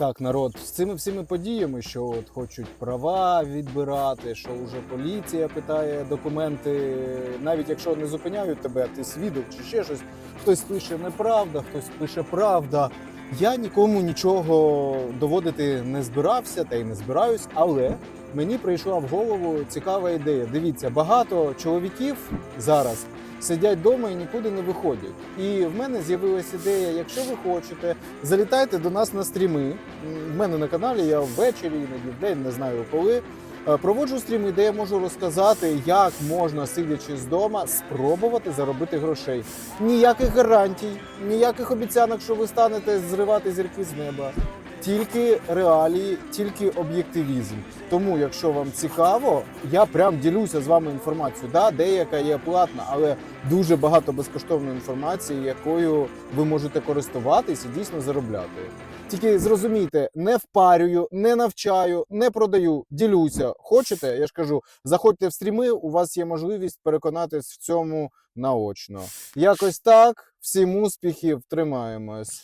Так, народ, з цими всіми подіями, що от хочуть права відбирати, що вже поліція питає документи, навіть якщо не зупиняють тебе, ти свідок чи ще щось, хтось пише неправда, хтось пише правда. Я нікому нічого доводити не збирався та й не збираюсь, але мені прийшла в голову цікава ідея. Дивіться, багато чоловіків зараз сидять вдома і нікуди не виходять. І в мене з'явилася ідея: якщо ви хочете, залітайте до нас на стріми. В мене на каналі я ввечері, іноді в день, не знаю коли. е, Проводжу стріми, де я можу розказати, як можна, сидячи з дома, спробувати заробити грошей. Ніяких гарантій, ніяких обіцянок, що ви станете зривати зірки з неба. Тільки реалії, тільки об'єктивізм. Тому, якщо вам цікаво, я прям ділюся з вами інформацією. Да, деяка є платна, але дуже багато безкоштовної інформації, якою ви можете користуватись і дійсно заробляти. Тільки зрозумійте, не впарюю, не навчаю, не продаю, ділюся. Хочете? Я ж кажу, заходьте в стріми, у вас є можливість переконатись в цьому наочно. Якось так. Всім успіхів, тримаємось.